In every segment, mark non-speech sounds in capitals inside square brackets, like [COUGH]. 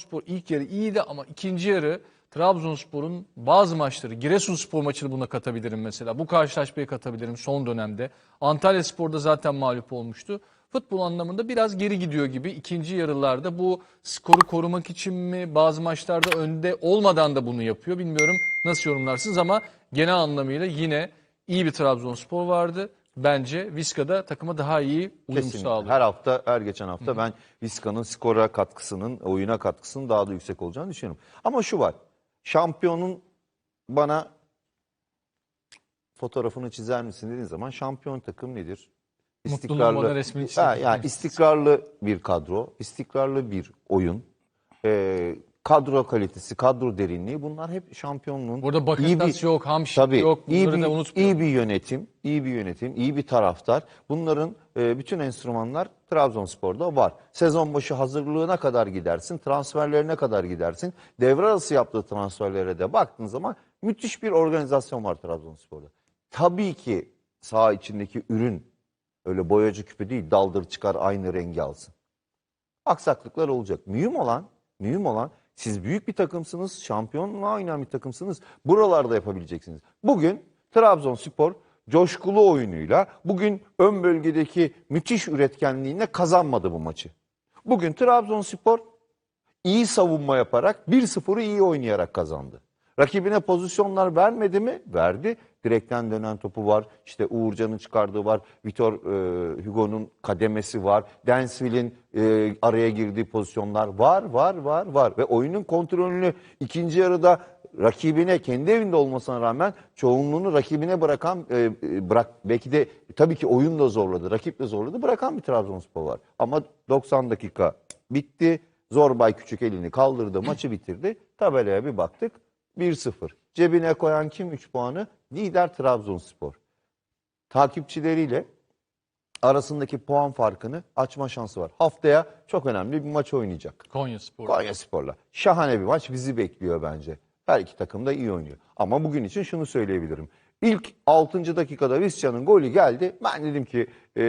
Trabzonspor ilk yarı iyiydi ama ikinci yarı Trabzonspor'un bazı maçları, Giresunspor maçını buna katabilirim mesela. Bu karşılaşmayı katabilirim son dönemde. Antalya Spor'da zaten mağlup olmuştu. Futbol anlamında biraz geri gidiyor gibi ikinci yarılarda bu skoru korumak için mi bazı maçlarda önde olmadan da bunu yapıyor bilmiyorum nasıl yorumlarsınız ama genel anlamıyla yine iyi bir Trabzonspor vardı. Bence Vizca'da takıma daha iyi uyum Kesinlikle. sağlıyor. Her hafta, her geçen hafta ben Vizca'nın skora katkısının, oyuna katkısının daha da yüksek olacağını düşünüyorum. Ama şu var. Şampiyonun bana fotoğrafını çizer misin dediğin zaman şampiyon takım nedir? Resmini çizer Ha, yani istikrarlı bir kadro, istikrarlı bir oyun, e, kadro kalitesi, kadro derinliği bunlar hep şampiyonluğun Burada iyi bir- yok, Hamşik Tabii yok. iyi Bunları bir, da unutmayalım. iyi bir yönetim, iyi bir yönetim, iyi bir taraftar. Bunların e, bütün enstrümanlar Trabzonspor'da var. Sezon başı hazırlığına kadar gidersin, transferlerine kadar gidersin. Devre arası yaptığı transferlere de baktığın zaman müthiş bir organizasyon var Trabzonspor'da. Tabii ki saha içindeki ürün öyle boyacı küpü değil, daldır çıkar aynı rengi alsın aksaklıklar olacak. Mühim olan, mühim olan siz büyük bir takımsınız, şampiyonluğa oynayan bir takımsınız. Buralarda yapabileceksiniz. Bugün Trabzonspor coşkulu oyunuyla, bugün ön bölgedeki müthiş üretkenliğine kazanmadı bu maçı. Bugün Trabzonspor iyi savunma yaparak 1-0'ı iyi oynayarak kazandı. Rakibine pozisyonlar vermedi mi? Verdi. Direkten dönen topu var. İşte Uğurcan'ın çıkardığı var. Vitor e, Hugo'nun kademesi var. Densville'in e, araya girdiği pozisyonlar var, var, var, var. Ve oyunun kontrolünü ikinci yarıda rakibine kendi evinde olmasına rağmen çoğunluğunu rakibine bırakan e, e, bırak belki de tabii ki oyun da zorladı, rakip de zorladı. Bırakan bir Trabzonspor var. Ama 90 dakika bitti. Zorbay küçük elini kaldırdı, maçı bitirdi. Tabelaya bir baktık. 1-0. Cebine koyan kim 3 puanı? Lider Trabzonspor. Takipçileriyle arasındaki puan farkını açma şansı var. Haftaya çok önemli bir maç oynayacak. Konya Spor. Konya Spor'la. Şahane bir maç bizi bekliyor bence. Her iki takım da iyi oynuyor. Ama bugün için şunu söyleyebilirim. İlk 6. dakikada Visca'nın golü geldi. Ben dedim ki e,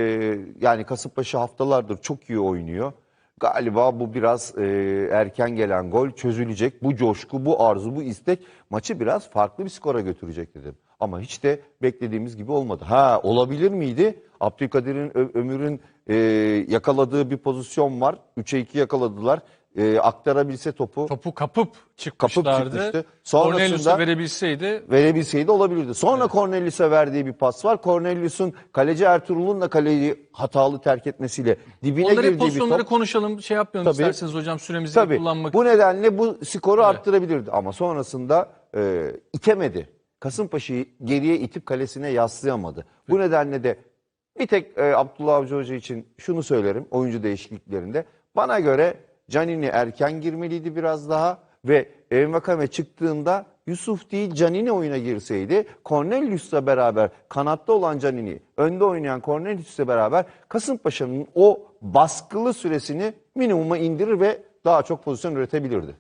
yani Kasımpaşa haftalardır çok iyi oynuyor. Galiba bu biraz e, erken gelen gol çözülecek. Bu coşku, bu arzu, bu istek maçı biraz farklı bir skora götürecek dedim. Ama hiç de beklediğimiz gibi olmadı. Ha olabilir miydi? Abdülkadir'in, Ömür'ün e, yakaladığı bir pozisyon var. 3'e 2 yakaladılar. E, aktarabilse topu Topu kapıp çıkmışlardı. çıkmıştı. Cornelius'a Sonrasında- verebilseydi verebilseydi olabilirdi. Sonra Cornelius'a verdiği bir pas var. Cornelius'un kaleci Ertuğrul'un da kaleyi hatalı terk etmesiyle dibine onları girdiği bir pozisyonları top. konuşalım. Şey yapmayalım Tabii. isterseniz hocam süremizi de Tabii kullanmak bu nedenle bu skoru arttırabilirdi ama sonrasında e, itemedi. Kasımpaşa'yı geriye itip kalesine yaslayamadı. Bu nedenle de bir tek e, Abdullah Avcı Hoca için şunu söylerim oyuncu değişikliklerinde. Bana göre Canini erken girmeliydi biraz daha ve Envakame çıktığında Yusuf değil Canini oyuna girseydi Cornelius'la beraber kanatta olan Canini önde oynayan Cornelius'la beraber Kasımpaşa'nın o baskılı süresini minimuma indirir ve daha çok pozisyon üretebilirdi.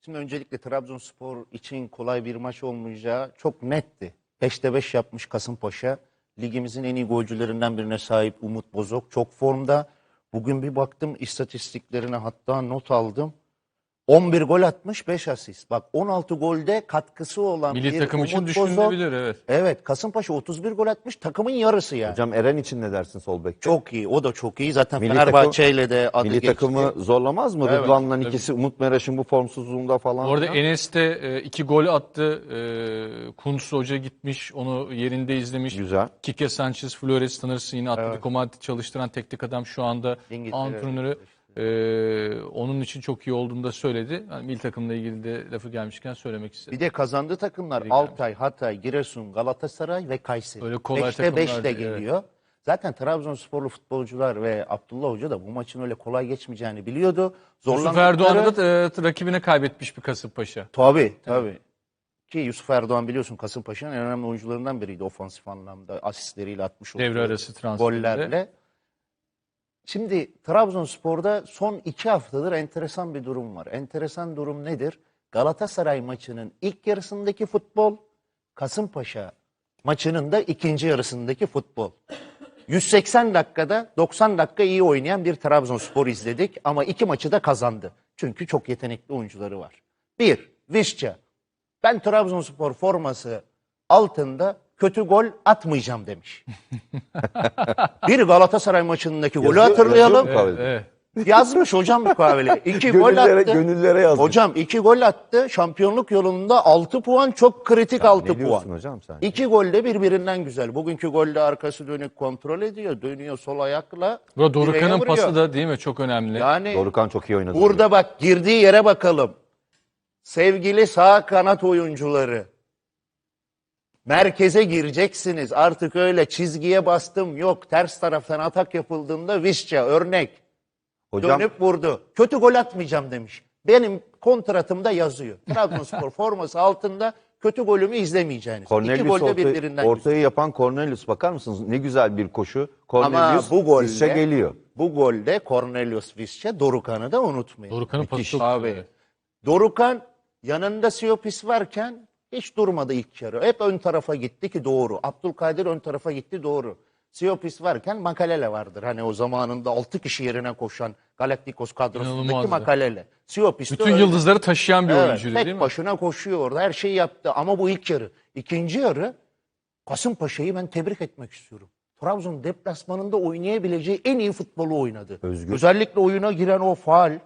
Şimdi öncelikle Trabzonspor için kolay bir maç olmayacağı çok netti. 5'te 5 yapmış Kasımpaşa. Ligimizin en iyi golcülerinden birine sahip Umut Bozok. Çok formda. Bugün bir baktım istatistiklerine hatta not aldım. 11 gol atmış 5 asist. Bak 16 golde katkısı olan milli bir takım için Umut Bozok. düşünülebilir evet. Evet Kasımpaşa 31 gol atmış takımın yarısı yani. Hocam Eren için ne dersin sol bekte? Çok iyi o da çok iyi. Zaten Milli Fenerbahçe ile de adı Milli geçti. takımı zorlamaz mı? Evet, Rıdvan'la ikisi Umut Meraş'ın bu formsuzluğunda falan. Filan. Enes de e, iki gol attı. E, Kuntz Hoca gitmiş onu yerinde izlemiş. Güzel. Kike Sanchez Flores tanırsın yine Atletico Madrid çalıştıran teknik adam şu anda İngiltere antrenörü. E, onun için çok iyi olduğunu da söyledi. Yani milli takımla ilgili de lafı gelmişken söylemek istedim. Bir de kazandığı takımlar Biri Altay, Hatay, Giresun, Galatasaray ve Kayseri. Öyle kolay 5'te 5 takımlar de değil, evet. geliyor. Zaten Trabzonsporlu futbolcular ve Abdullah Hoca da bu maçın öyle kolay geçmeyeceğini biliyordu. Yusuf Erdoğan'ı da e, rakibine kaybetmiş bir Kasımpaşa. Tabii tabii. Ki Yusuf Erdoğan biliyorsun Kasımpaşa'nın en önemli oyuncularından biriydi ofansif anlamda. Asistleriyle atmış olduğu Devre arası transferinde. gollerle. Şimdi Trabzonspor'da son iki haftadır enteresan bir durum var. Enteresan durum nedir? Galatasaray maçının ilk yarısındaki futbol, Kasımpaşa maçının da ikinci yarısındaki futbol. 180 dakikada 90 dakika iyi oynayan bir Trabzonspor izledik ama iki maçı da kazandı. Çünkü çok yetenekli oyuncuları var. Bir, Visca. Ben Trabzonspor forması altında kötü gol atmayacağım demiş. [LAUGHS] bir Galatasaray maçındaki golü Yazıyor- hatırlayalım. yazıyor mu? Evet, evet. Yazmış hocam mukavele. İki gol Gönüllere, attı. gönüllere yazmış. Hocam iki gol attı. Şampiyonluk yolunda 6 puan çok kritik 6 ne puan. diyorsun hocam sen? İki gol de birbirinden güzel. Bugünkü golde arkası dönük kontrol ediyor. Dönüyor sol ayakla. Bu Dorukan'ın vuruyor. pası da değil mi çok önemli. Yani Dorukan çok iyi oynadı. burada bak girdiği yere bakalım. Sevgili sağ kanat oyuncuları. Merkeze gireceksiniz. Artık öyle çizgiye bastım yok. Ters taraftan atak yapıldığında Visca örnek. Hocam Dönüp vurdu. Kötü gol atmayacağım demiş. Benim kontratımda yazıyor. Trabzonspor [LAUGHS] forması altında kötü golümü izlemeyeceğiniz. İki Cornelius gol de ortayı, birbirinden güzel. ortayı yapan Cornelius bakar mısınız? Ne güzel bir koşu. Ama Cornelius bu golde Visca geliyor. Bu golde Cornelius Visca Dorukan'ı da unutmayın. Dorukan'ın pası Abi. güzel. Dorukan yanında Siopis varken hiç durmadı ilk yarı. Hep ön tarafa gitti ki doğru. Abdülkadir ön tarafa gitti doğru. Siopis varken Makalele vardır. Hani o zamanında 6 kişi yerine koşan Galacticos kadrosundaki İnanılmazdı. Makalele. Siopis de Bütün öyle. yıldızları taşıyan bir Evet, oyuncuydu tek değil mi? başına koşuyor orada. Her şeyi yaptı. Ama bu ilk yarı. İkinci yarı Kasımpaşa'yı ben tebrik etmek istiyorum. Trabzon deplasmanında oynayabileceği en iyi futbolu oynadı. Özgür. Özellikle oyuna giren o faal.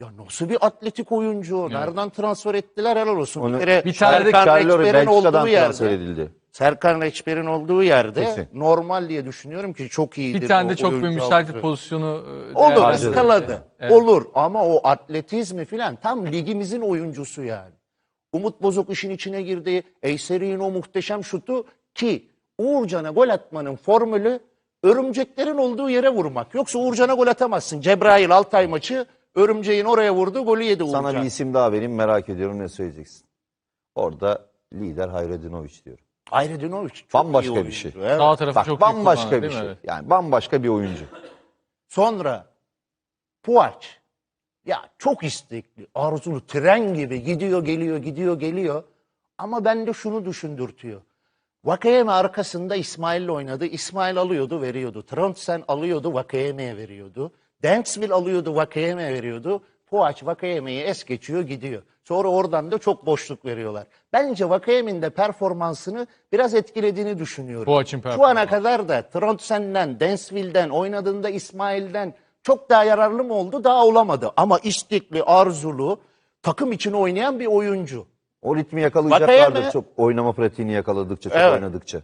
Ya nasıl bir atletik oyuncu? Nereden transfer ettiler helal olsun. Onu- bir kere Bir tane de Reçber'in Belçika'dan olduğu transfer yerde. edildi. Serkan Reçber'in olduğu yerde Kesin. normal diye düşünüyorum ki çok iyidir. Bir tane de çok bir müsait pozisyonu e, Olur ıskaladı. Evet. Olur ama o atletizmi filan tam ligimizin oyuncusu yani. Umut Bozok işin içine girdi. Eyseri'nin o muhteşem şutu ki Uğurcan'a gol atmanın formülü örümceklerin olduğu yere vurmak. Yoksa Uğurcan'a gol atamazsın. Cebrail Altay maçı örümceğin oraya vurdu golü yedi Uğurcan. Sana bir isim daha vereyim merak ediyorum ne söyleyeceksin. Orada lider Hayredinovic diyorum. Ayredinovic çok Bambaşka iyi bir oyuncu. şey. Evet. Sağ tarafı Bak çok bambaşka bir değil mi? şey. Evet. Yani bambaşka bir oyuncu. Sonra Puaç. Ya çok istekli, arzulu, tren gibi gidiyor geliyor gidiyor geliyor. Ama bende şunu düşündürtüyor. Vakayeme arkasında İsmail'le oynadı. İsmail alıyordu veriyordu. Trondsen alıyordu Vakayeme'ye veriyordu. Denksville alıyordu Vakayeme'ye veriyordu. Puaç Vakayeme'yi es geçiyor gidiyor. Sonra oradan da çok boşluk veriyorlar. Bence Vakayeme'nin de performansını biraz etkilediğini düşünüyorum. Puaç'ın Şu performansı. ana kadar da Trondsen'den, Densville'den, oynadığında İsmail'den çok daha yararlı mı oldu? Daha olamadı. Ama istekli, arzulu, takım için oynayan bir oyuncu. O ritmi yakalayacaklardır Vakayeme- çok oynama pratiğini yakaladıkça, çok Evet. oynadıkça.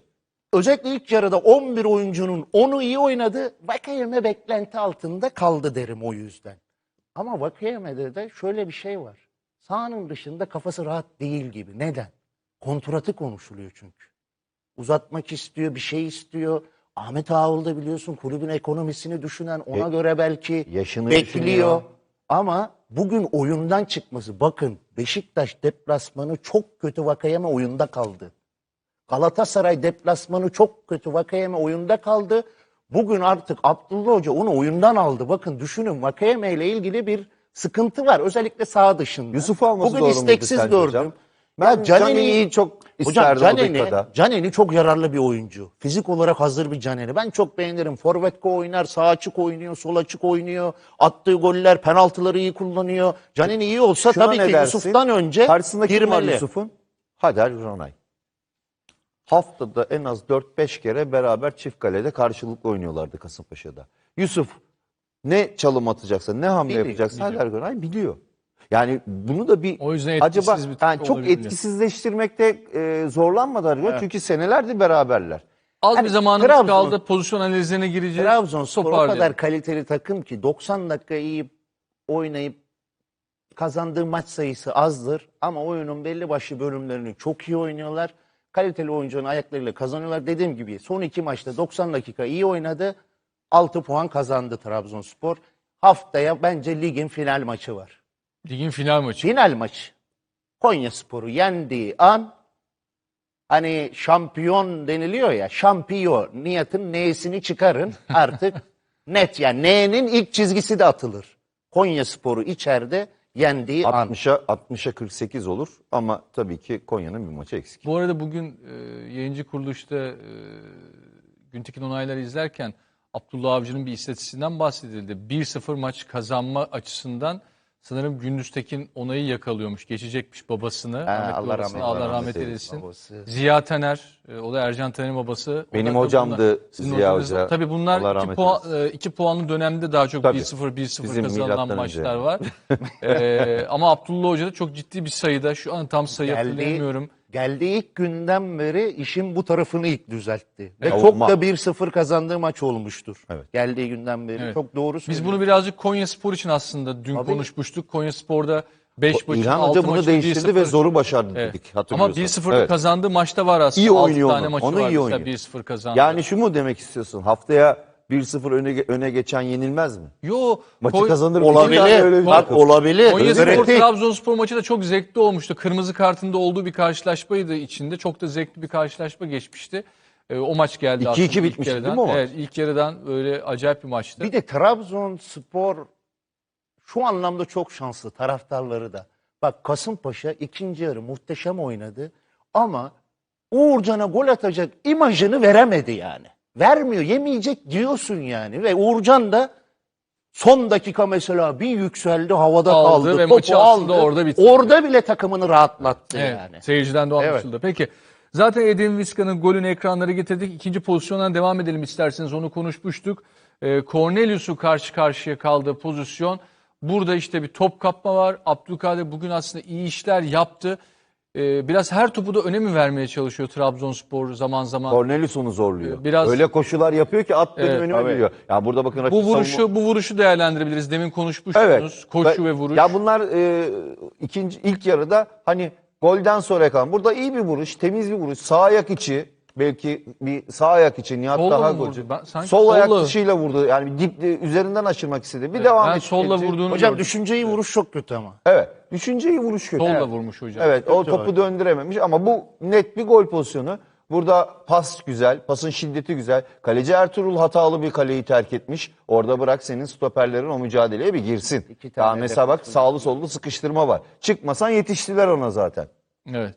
Özellikle ilk yarıda 11 oyuncunun 10'u iyi oynadı. Vakayeme beklenti altında kaldı derim o yüzden. Ama Vakayeme'de de şöyle bir şey var. Sahanın dışında kafası rahat değil gibi. Neden? Kontratı konuşuluyor çünkü. Uzatmak istiyor, bir şey istiyor. Ahmet Ağul da biliyorsun kulübün ekonomisini düşünen ona E- göre belki yaşını bekliyor. düşünüyor. Ama bugün oyundan çıkması bakın Beşiktaş deplasmanı çok kötü Vakayeme oyunda kaldı. Galatasaray deplasmanı çok kötü. Vakayeme oyunda kaldı. Bugün artık Abdullah Hoca onu oyundan aldı. Bakın düşünün Vakayeme ile ilgili bir sıkıntı var. Özellikle sağ dışında. Yusuf alması Bugün doğru muydu isteksiz sence gördüm. hocam? Ben Canini'yi çok Hocam isterdim o Canini, dakikada. Canini çok yararlı bir oyuncu. Fizik olarak hazır bir Canini. Ben çok beğenirim. Forvetko oynar, sağ açık oynuyor, sol açık oynuyor. Attığı goller, penaltıları iyi kullanıyor. Canini iyi olsa Şuna tabii ki dersin? Yusuf'tan önce Karşısında kim var girmeli. Yusuf'un? Hader Ronay. Haftada en az 4-5 kere beraber çift kalede karşılıklı oynuyorlardı Kasımpaşa'da. Yusuf ne çalım atacaksa, ne hamle Biliyor, yapacaksa biliyor. Ronay biliyor. Yani bunu da bir O yüzden acaba bir yani çok etkisizleştirmekte e, zorlanmadılar evet. çünkü senelerdir beraberler. Az Hani bir zamanımız Trabzon- kaldı. Pozisyon analizlerine gireceğiz. Trabzonspor o kadar kaliteli takım ki 90 dakika iyi oynayıp kazandığı maç sayısı azdır ama oyunun belli başlı bölümlerini çok iyi oynuyorlar. Kaliteli oyuncunun ayaklarıyla kazanıyorlar. Dediğim gibi son iki maçta 90 dakika iyi oynadı. 6 puan kazandı Trabzonspor. Haftaya bence ligin final maçı var. Ligin final maçı. Final maçı. Konya Sporu yendiği an hani şampiyon deniliyor ya şampiyon niyetin ne'sini çıkarın artık [LAUGHS] net yani n'nin ilk çizgisi de atılır. Konya Sporu içeride yendiği an. 60'a 60'a 48 olur ama tabii ki Konya'nın bir maçı eksik. Bu arada bugün e, yayıncı kuruluşta e, Güntekin Onayları izlerken Abdullah Avcı'nın bir istatistiğinden bahsedildi. 1-0 maç kazanma açısından sanırım Gündüz Tekin Onay'ı yakalıyormuş. Geçecekmiş babasını. rahmetli Allah babasını, rahmet- Allah Allah rahmet eylesin. Babası. Ziya Tener, e, o da Ercan Taner'in babası. Benim Onlar da hocamdı bunlar- Sizin Ziya hocanız- Hoca. Tabii bunlar Allah iki, rahmet puan, e, iki puanlı dönemde daha çok Tabii. 1-0 1-0 Bizim kazanılan milattan maçlar önce. var. [LAUGHS] E, ama Abdullah Hoca da çok ciddi bir sayıda şu an tam sayı Geldi. hatırlayamıyorum. Geldiği ilk günden beri işin bu tarafını ilk düzeltti. Ve Evet. çok Ma- da 1-0 kazandığı maç olmuştur. Evet. Geldiği günden beri. Evet. Çok doğru Biz söylüyorsun. bunu birazcık Konya Spor için aslında dün Tabii. konuşmuştuk. Konya Spor'da 5 maçın İlhan 6 Hoca bunu değiştirdi 1-0. ve zoru başardı Evet. dedik Ama hatırlıyorsan. 1-0 Evet. kazandığı maçta var aslında. İyi 6 oynuyor tane onu. maçı Onu var iyi mesela oynuyor. 1-0 kazandı. Yani şu mu demek istiyorsun? Haftaya 1-0 öne, öne geçen yenilmez mi? Yo, Maçı Koy- kazanır. Olabilir. Bir tane öyle bir Bak takım. olabilir. Konya Spor Kritik. Trabzonspor maçı da çok zevkli olmuştu. Kırmızı kartında olduğu bir karşılaşmaydı içinde. Çok da zevkli bir karşılaşma geçmişti. Ee, o maç geldi 2-2 aslında ilk bitmişti değil yarıdan. mi o maç? Evet, ilk yarıdan böyle acayip bir maçtı. Bir de Trabzonspor şu anlamda çok şanslı taraftarları da. Bak Kasımpaşa ikinci yarı muhteşem oynadı ama Uğurcan'a gol atacak imajını veremedi yani. Vermiyor, yemeyecek diyorsun yani ve Uğurcan da son dakika mesela bir yükseldi, havada Aldı kaldı, ve topu maçı aldı. orada bitirdi. Orada bile takımını rahatlattı Evet, yani. Seyirciden de o Evet. anlaşıldı. Peki. Zaten Edin Vizca'nın golünü ekranlara getirdik. İkinci pozisyondan devam edelim isterseniz. Onu konuşmuştuk. Ee, Cornelius'u karşı karşıya kaldığı pozisyon. Burada işte bir top kapma var. Abdülkadir bugün aslında iyi işler yaptı. Ee, biraz her topu da önem vermeye çalışıyor Trabzonspor zaman zaman. Cornelius onu zorluyor. Biraz- Öyle koşular yapıyor ki at benim Evet, önüme tabii. geliyor. Ya burada bakın rakip bu savunma- vuruşu bu vuruşu değerlendirebiliriz. Demin konuşmuştunuz. Evet. Koşu ve vuruş. Ya bunlar e, ikinci ilk yarıda hani golden sonra kalan. Burada iyi bir vuruş, temiz bir vuruş. Sağ ayak içi belki bir sağ ayak içi Nihat Solla daha mı vurdu? golcü. Ben sanki Sol ayak solla- dışıyla vurdu. Yani bir dip e, üzerinden aşırmak istedi. Bir devam ben et- solla etti. vurduğunu Hocam gördüm. düşünceyi vuruş çok kötü ama. Evet. Düşünceyi vuruş kötü. Solla vurmuş hocam. Evet o topu döndürememiş ama bu net bir gol pozisyonu. Burada pas güzel, pasın şiddeti güzel. Kaleci Ertuğrul hatalı bir kaleyi terk etmiş. Orada bırak senin stoperlerin o mücadeleye bir girsin. İki tane Daha mesela bak sağlı sollu sıkıştırma var. Çıkmasan yetiştiler ona zaten. Evet.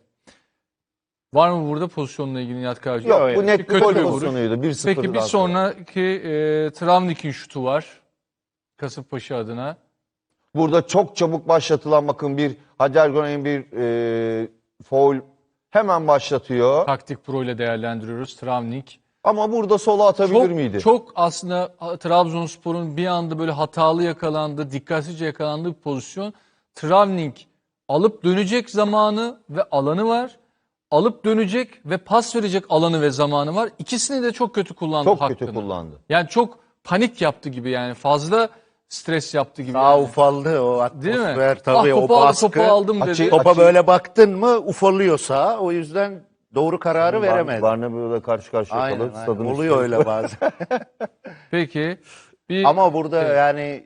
Var mı burada pozisyonla ilgili Nihat Karcı? Yok bu net bir kötü gol bir vuruş. pozisyonuydu. 1-0 Peki bir sonraki e, Travnik'in şutu var. Kasımpaşa adına. Burada çok çabuk başlatılan bakın bir Hacer Gönen'in bir e, foul hemen başlatıyor. Taktik pro ile değerlendiriyoruz. Travnik. Ama burada sola atabilir Çok, miydi? çok aslında Trabzonspor'un bir anda böyle hatalı yakalandığı, dikkatsizce yakalandığı bir pozisyon. Travnik alıp dönecek zamanı ve alanı var. Alıp dönecek ve pas verecek alanı ve zamanı var. İkisini de çok kötü kullandı çok hakkını. kötü kullandı. Yani çok panik yaptı gibi yani fazla stres yaptı gibi. Sağ yani. ufaldı o Değil mi? atmosfer tabii ah, o topu aldı, baskı. topu aldım dedi. Açı- Topa Açı- böyle baktın mı ufalıyor sağa. O yüzden doğru kararı veremedi. Barnabeu'da karşı karşıya Aynen, kalır. aynen. Oluyor öyle bazen. [LAUGHS] Peki. Bir, Ama burada Evet. yani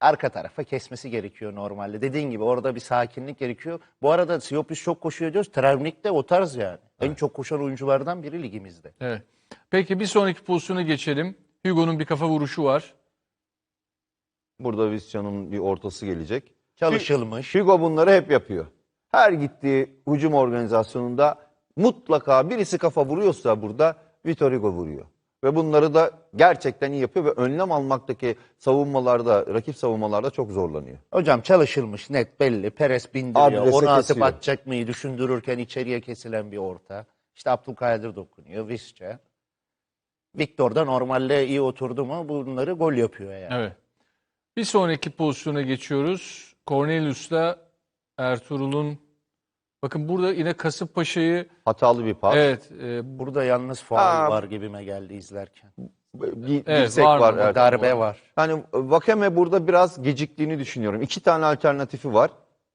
arka tarafa kesmesi gerekiyor normalde. Dediğin gibi orada bir sakinlik gerekiyor. Bu arada Siopis çok koşuyor diyoruz. Travnik de o tarz yani. En çok koşan oyunculardan biri ligimizde. Evet. Peki bir sonraki pozisyona geçelim. Hugo'nun bir kafa vuruşu var. Burada Visca'nın bir ortası gelecek. Çalışılmış. Hugo bunları hep yapıyor. Her gittiği hücum organizasyonunda mutlaka birisi kafa vuruyorsa burada Vitor Hugo vuruyor. Ve bunları da gerçekten iyi yapıyor ve önlem almaktaki savunmalarda, rakip savunmalarda çok zorlanıyor. Hocam çalışılmış net belli. Peres bindiriyor. Adrese Onu atıp kesiyor. atacak mıyı düşündürürken içeriye kesilen bir orta. İşte Abdülkadir dokunuyor. Visca. Victor da normalde iyi oturdu mu bunları gol yapıyor yani. Evet. Bir sonraki pozisyona geçiyoruz. Cornelius'la Ertuğrul'un bakın burada yine Kasımpaşa'yı Hatalı bir pas. evet e, Burada yalnız faul Aa. var gibime geldi izlerken. Bir Evet, dirsek var var. mı? Ertuğrul. Darbe var. Yani Vakeme burada biraz geciktiğini düşünüyorum. İki tane alternatifi var.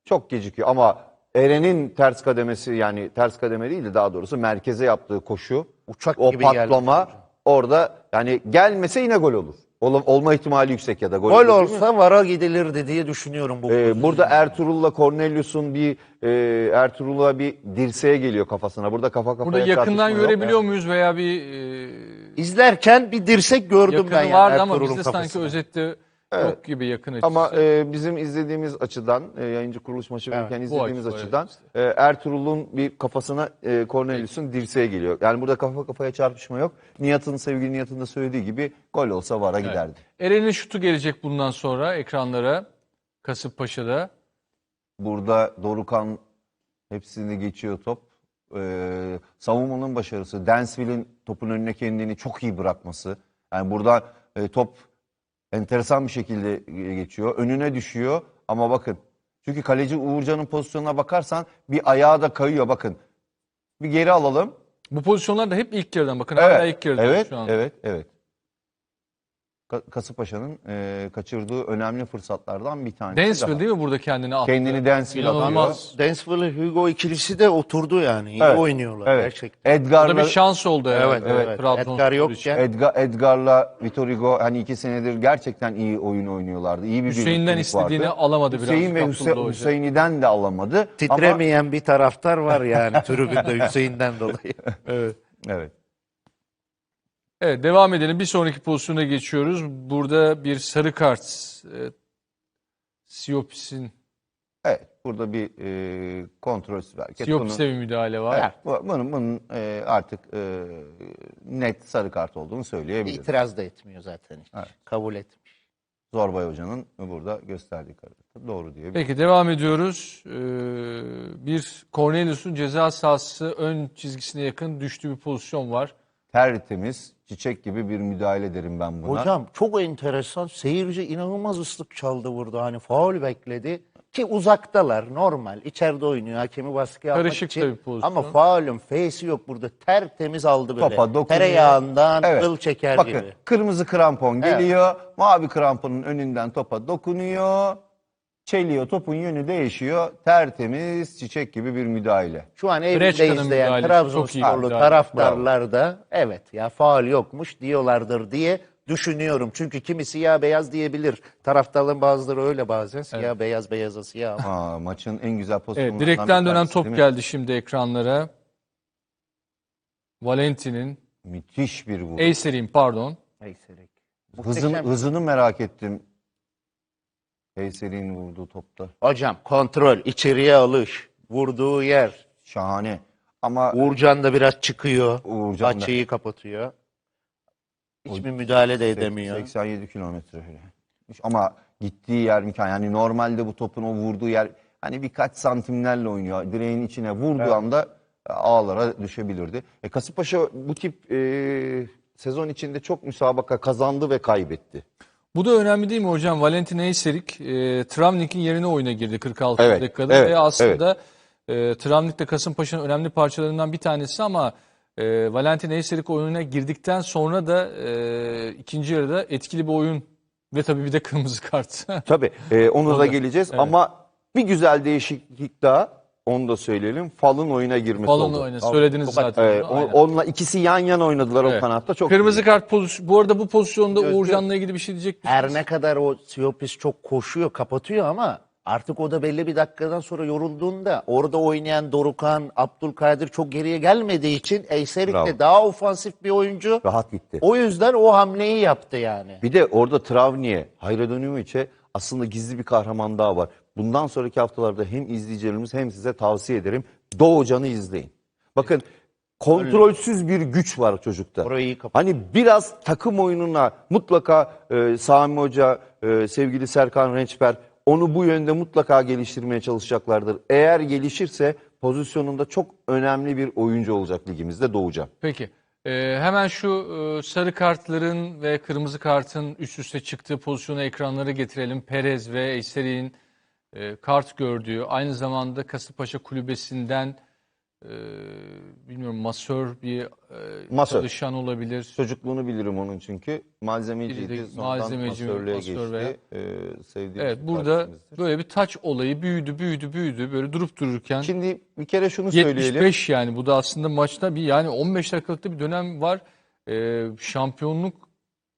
Çok gecikiyor ama Eren'in ters kademesi yani ters kademe değil de daha doğrusu merkeze yaptığı koşu, Uçak o gibi geldi patlama. Orada yani gelmese yine gol olur. Ol- olma ihtimali yüksek ya da gol, Gol olur olsa vara gidilirdi diye düşünüyorum bu. Ee, burada Ertuğrul'la Cornelius'un bir e, Ertuğrul'a bir dirseğe geliyor kafasına. Burada kafa kafaya burada yakından çarpışma yok. görebiliyor muyuz veya bir e, izlerken bir dirsek gördüm ben yakını yani vardı ama Ertuğrul'un bizde sanki kafasına. özette Yok gibi yakın açısı. Ama e, bizim izlediğimiz açıdan, e, yayıncı kuruluş maçı Evet, verirken izlediğimiz açı, açıdan e, Ertuğrul'un bir kafasına e, Cornelius'un dirseğe geliyor. Yani burada kafa kafaya çarpışma yok. Nihat'ın sevgili Nihat'ın da söylediği gibi gol olsa vara giderdi. Eren'in şutu gelecek bundan sonra ekranlara. Kasımpaşa'da. Burada Dorukan hepsini geçiyor top. Ee, savunmanın başarısı, Dansville'in topun önüne kendini çok iyi bırakması. Yani burada e, top enteresan bir şekilde e, geçiyor. Önüne düşüyor ama bakın. Çünkü kaleci Uğurcan'ın pozisyonuna bakarsan bir ayağı da kayıyor bakın. Bir geri alalım. Bu pozisyonlar da hep ilk yarıdan. Bakın hala ilk yarıdan evet, şu an. evet, evet. Ka- Kasımpaşa'nın e, kaçırdığı önemli fırsatlardan bir tanesi. Dansville daha. değil mi burada kendini attı? Kendini Dansville atıyor. İnanılmaz. Dansville Hugo ikilisi de oturdu yani. İyi Evet, oynuyorlar Evet. gerçekten. Burada Edgar'la bir şans oldu herhalde. Evet, evet. Trabzonspor Edgar için. yokken Edgar, Edgar'la Vitor Hugo hani iki senedir gerçekten iyi oyun oynuyorlardı. İyi bir Hüseyin'den birliktelik istediğini vardı. alamadı biraz. Hüseyin ve Abdullah Hüse- Hoca. Hüseyin'den de alamadı. Ama titremeyen bir taraftar var yani tribünde Hüseyin'den dolayı. [LAUGHS] Evet. evet. Evet devam edelim. Bir sonraki pozisyona geçiyoruz. Burada bir sarı kart. E, Siopis'in Evet. Burada bir e, kontrolsüz hareket. Siopis'e bir müdahale var. Evet, bu- bunun, bunun e, artık e, net sarı kart olduğunu söyleyebiliriz. İtiraz da etmiyor zaten hiç. Evet. Kabul etmiş. Zorbay Hoca'nın burada gösterdiği kararı. Doğru diyebiliriz. Peki devam ediyoruz. Ee, bir Cornelius'un ceza sahası ön çizgisine yakın düştüğü bir pozisyon var. Tertemiz, çiçek gibi bir müdahale derim ben buna. Hocam çok enteresan. Seyirci inanılmaz ıslık çaldı burada. Hani faul bekledi. Ki uzaktalar normal. İçeride oynuyor. Hakemi baskıya almak Karışık için. da bir pozisyon. Ama faulün face'i yok burada. Tertemiz aldı böyle. Topa dokunuyor. Tereyağından Evet. kıl çeker Bakın gibi. kırmızı krampon geliyor. Mavi kramponun önünden topa dokunuyor. Çeliyor. Topun yönü değişiyor. Tertemiz çiçek gibi bir müdahale. Şu an evinde Breçka'nın izleyen müdahalesi çok iyi Trabzonsporlu müdahale. taraftarlar da evet ya faul yokmuş diyorlardır diye düşünüyorum. Çünkü kimi siyah beyaz diyebilir. Taraftarların bazıları öyle bazen. Siyah beyaz beyaza siyah ama. Aa, maçın en güzel pozisyonlarından Evet, direkten bir dönen tanesi, top değil mi? geldi şimdi ekranlara. Valentin'in, Müthiş bir vuruş. Eyser'in pardon. Neyse. Hızın, hızını merak ettim. Eyseri'nin vurduğu topta. Hocam kontrol, içeriye alış, vurduğu yer. Şahane. Ama Uğurcan da biraz çıkıyor. Uğurcan da- Açıyı kapatıyor. Hiçbir müdahale de edemiyor. 87 kilometre öyle. Ama gittiği yer imkan. Yani normalde bu topun o vurduğu yer hani birkaç santimlerle oynuyor. Direğin içine vurduğu anda e, ağlara düşebilirdi. E, Kasımpaşa bu tip e, sezon içinde çok müsabaka kazandı ve kaybetti. Bu da önemli değil mi hocam? Valentin Eyserik, e, Travnik'in yerine oyuna girdi 46 Evet, dakikada evet, ve aslında e, Travnik de Kasımpaşa'nın önemli parçalarından bir tanesi ama e, Valentin Eyserik oyuna girdikten sonra da e, ikinci yarıda etkili bir oyun ve tabii bir de kırmızı kart. Tabii e, ona da, geleceğiz evet. ama bir güzel değişiklik daha onu da söyleyelim. Fal'ın oyuna girmesi Falan oldu. oyna. Söylediniz zaten. E, o- aynen. onunla ikisi yan yana oynadılar Evet. o kanatta. Çok Kırmızı kart pozisyonu. Bu arada bu pozisyonda Gözde- Uğurcan'la ilgili bir şey diyecek misiniz? Her ne kadar o Siopis çok koşuyor, kapatıyor ama artık o da belli bir dakikadan sonra yorulduğunda orada oynayan Dorukan, Abdülkadir çok geriye gelmediği için Eyserik Bravo. de daha ofansif bir oyuncu. rahat gitti. O yüzden o hamleyi yaptı yani. Bir de orada Travni'ye, Hayradonimovic'e aslında gizli bir kahraman daha var. Bundan sonraki haftalarda hem izleyicilerimiz hem size tavsiye ederim. Doğu Can'ı izleyin. Bakın kontrolsüz bir güç var çocukta. Orayı kapat- Hani biraz takım oyununa mutlaka e, Sami Hoca, e, sevgili Serkan Rençper onu bu yönde mutlaka geliştirmeye çalışacaklardır. Eğer gelişirse pozisyonunda çok önemli bir oyuncu olacak ligimizde Doğu Can. Peki. Ee, hemen şu e, sarı kartların ve kırmızı kartın üst üste çıktığı pozisyonu ekranlara getirelim. Perez ve Eyseri'nin e, kart gördüğü, aynı zamanda Kasımpaşa kulübesinden e, bilmiyorum masör bir e, Masör. çalışan olabilir. Çocukluğunu bilirim onun çünkü. Malzemeciydi. Sonradan malzemeci masörlüğe masör geçti. veya- Ee, sevdiğim Evet burada böyle bir taç olayı büyüdü büyüdü büyüdü böyle durup dururken Şimdi bir kere şunu söyleyelim. 75 yani bu da aslında maçta bir yani 15 dakikalıkta bir dönem var. Ee, şampiyonluk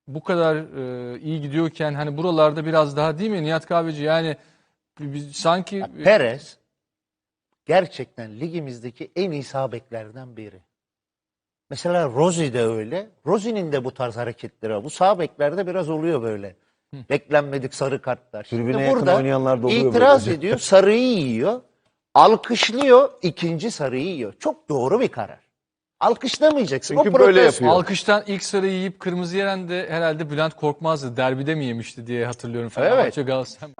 bu kadar e, iyi gidiyorken hani buralarda biraz daha değil mi Nihat Kahveci yani bir- sanki Perez gerçekten ligimizdeki en iyi sağ beklerden biri. Mesela Rozi de öyle. Rozi'nin de bu tarz hareketleri var. Bu sağ beklerde biraz oluyor böyle. Beklenmedik sarı kartlar. Şimdi Tribüne yakın burada oynayanlar da oluyor itiraz böylece. ediyor, sarıyı yiyor. Alkışlıyor, ikinci sarıyı yiyor. Çok doğru bir karar. Alkışlamayacaksın. Çünkü o böyle yapıyor. Alkıştan ilk sarıyı yiyip kırmızı yeren de herhalde Bülent Korkmaz'dı. Derbide mi yemişti diye hatırlıyorum. Fenerbahçe Galatasaray.